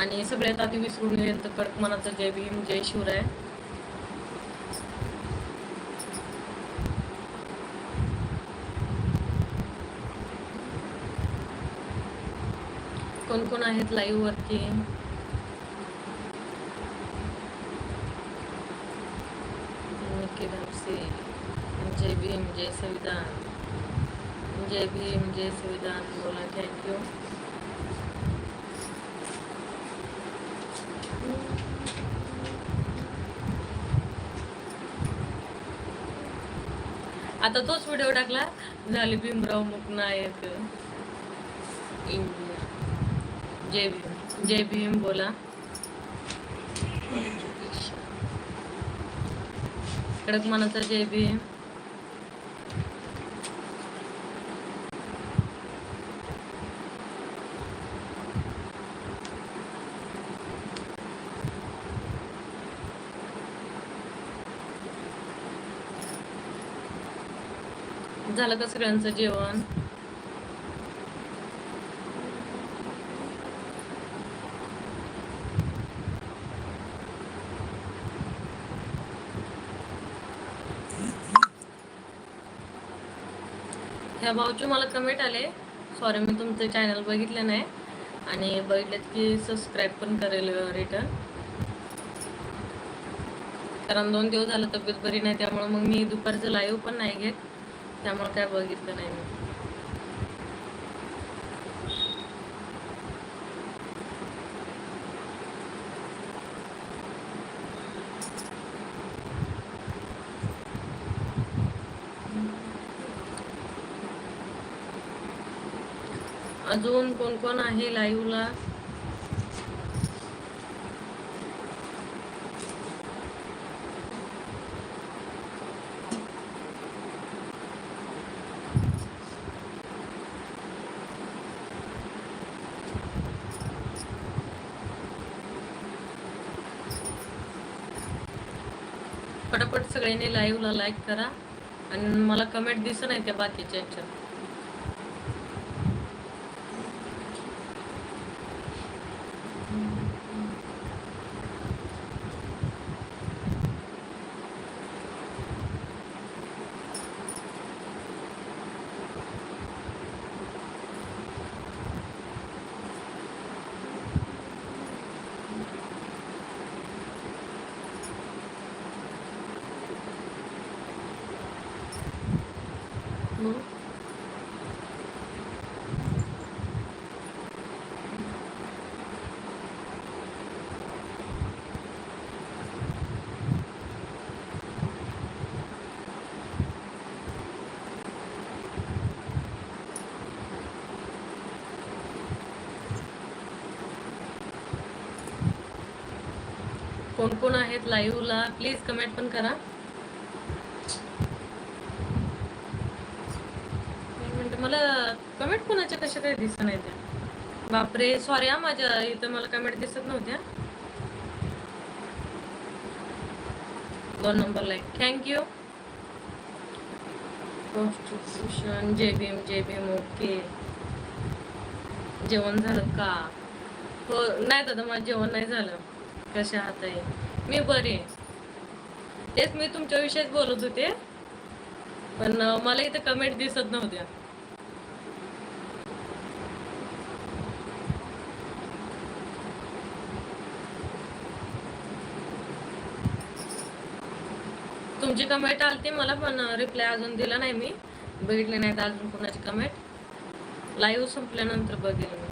आणि सगळ्यात आधी विसरून कडक मनाचं जय भीम, जय शिवराय. कोण कोण आहेत लाईव्ह वरती? जय भीम, जय संविधान जय भीम, जय संविधान बोला थँक्यू आता तोच व्हिडिओ टाकला. झाली भीमराव मुकनायक. इंडिया. जय भीम. जय भीम बोला. कडक मनाचा जय भीम. झालं का सगळ्यांचं जेवण? ह्या भाऊचे मला कमेंट आले. सॉरी मी तुमचं चॅनल बघितलं नाही. आणि बघितलं की सबस्क्राईब पण करेल रिटर्न कारण दोन दिवस झालं तब्येत बरी नाही त्यामुळे मग मी दुपारचं लाईव्ह पण नाही घेत. त्यामुळे काय बघितलं नाही मी. अजून कोण कोण आहे लाईव्हला पटापट सगळ्यांनी लाईव्हला लाईक करा. आणि मला कमेंट दिसत नाही त्या बाकीच्या ह्याच्यात मग कोण कोण आहेत लाईव्हला प्लीज कमेंट पण करा. मला कमेंट कोणाच्या कशा काही दिसत नाही त्या बापरे सॉरी हा माझ्या इथं मला कमेंट दिसत नव्हत्या. दोन नंबर लाईक थँक्यू कॉन्स्टिट्यूशन जे भीम जे भीम ओके जेवण झालं का? हो नाही दादा माझं जेवण नाही झालं. कशा आहात आहे? मी बरी आहे. तेच मी तुमच्या विषयीच बोलत होते. पण मला इथं कमेंट दिसत नव्हत्या. तुमची कमेंट आलती मला पण रिप्लाय अजून दिला नाही मी. बघितले नाहीत अजून कोणाची कमेंट लाईव्ह संपल्यानंतर बघेल मी.